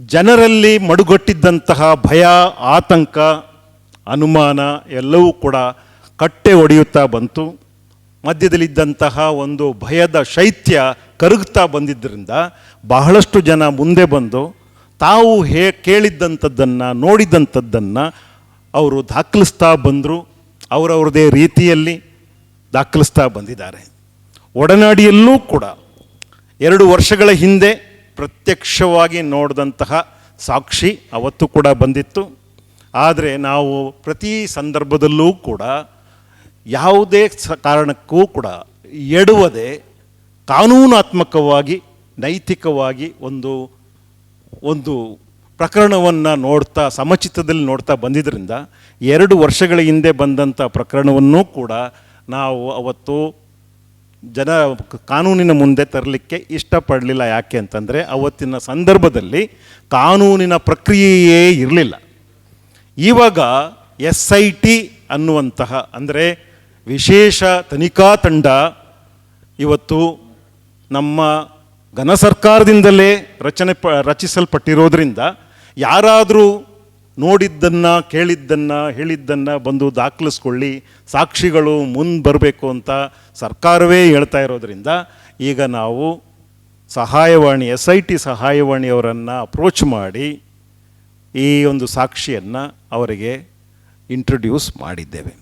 ಜನರಲ್ಲಿ ಮಡುಗಟ್ಟಿದ್ದಂತಹ ಭಯ, ಆತಂಕ, ಅನುಮಾನ ಎಲ್ಲವೂ ಕೂಡ ಕಟ್ಟೆ ಒಡೆಯುತ್ತಾ ಬಂತು. ಮಧ್ಯದಲ್ಲಿದ್ದಂತಹ ಒಂದು ಭಯದ ಶೈತ್ಯ ಕರಗುತ್ತಾ ಬಂದಿದ್ದರಿಂದ ಬಹಳಷ್ಟು ಜನ ಮುಂದೆ ಬಂದು ತಾವು ಹೇ ಕೇಳಿದ್ದಂಥದ್ದನ್ನು, ನೋಡಿದಂಥದ್ದನ್ನು ಅವರು ದಾಖಲಿಸ್ತಾ ಬಂದರು. ಅವರವ್ರದೇ ರೀತಿಯಲ್ಲಿ ದಾಖಲಿಸ್ತಾ ಬಂದಿದ್ದಾರೆ. ಒಡನಾಡಿಯಲ್ಲೂ ಕೂಡ ಎರಡು ವರ್ಷಗಳ ಹಿಂದೆ ಪ್ರತ್ಯಕ್ಷವಾಗಿ ನೋಡಿದಂತಹ ಸಾಕ್ಷಿ ಅವತ್ತು ಕೂಡ ಬಂದಿತ್ತು. ಆದರೆ ನಾವು ಪ್ರತಿ ಸಂದರ್ಭದಲ್ಲೂ ಕೂಡ ಯಾವುದೇ ಕಾರಣಕ್ಕೂ ಕೂಡ ಎಡುವದೆ ಕಾನೂನಾತ್ಮಕವಾಗಿ, ನೈತಿಕವಾಗಿ ಒಂದು ಒಂದು ಪ್ರಕರಣವನ್ನು ನೋಡ್ತಾ, ಸಮಚಿತ್ತದಲ್ಲಿ ನೋಡ್ತಾ ಬಂದಿದ್ದರಿಂದ ಎರಡು ವರ್ಷಗಳ ಹಿಂದೆ ಬಂದಂಥ ಪ್ರಕರಣವನ್ನೂ ಕೂಡ ನಾವು ಅವತ್ತು ಜನ ಕಾನೂನಿನ ಮುಂದೆ ತರಲಿಕ್ಕೆ ಇಷ್ಟಪಡಲಿಲ್ಲ ಯಾಕೆ ಅಂತಂದರೆ ಅವತ್ತಿನ ಸಂದರ್ಭದಲ್ಲಿ ಕಾನೂನಿನ ಪ್ರಕ್ರಿಯೆಯೇ ಇರಲಿಲ್ಲ. ಇವಾಗ ಎಸ್ ಐ ಟಿ ಅನ್ನುವಂತಹ ಅಂದರೆ ವಿಶೇಷ ತನಿಖಾ ತಂಡ ಇವತ್ತು ನಮ್ಮ ಘನ ಸರ್ಕಾರದಿಂದಲೇ ರಚನೆ ಪ ರಚಿಸಲ್ಪಟ್ಟಿರೋದ್ರಿಂದ ಯಾರಾದರೂ ನೋಡಿದ್ದನ್ನು, ಕೇಳಿದ್ದನ್ನು, ಹೇಳಿದ್ದನ್ನು ಬಂದು ದಾಖಲಿಸ್ಕೊಳ್ಳಿ. ಸಾಕ್ಷಿಗಳು ಮುಂದೆ ಬರಬೇಕು ಅಂತ ಸರ್ಕಾರವೇ ಹೇಳ್ತಾ ಇರೋದ್ರಿಂದ ಈಗ ನಾವು ಸಹಾಯವಾಣಿ ಎಸ್ ಐ ಟಿ ಸಹಾಯವಾಣಿಯವರನ್ನು ಅಪ್ರೋಚ್ ಮಾಡಿ ಈ ಒಂದು ಸಾಕ್ಷಿಯನ್ನು ಅವರಿಗೆ ಇಂಟ್ರೊಡ್ಯೂಸ್ ಮಾಡಿದ್ದೇವೆ.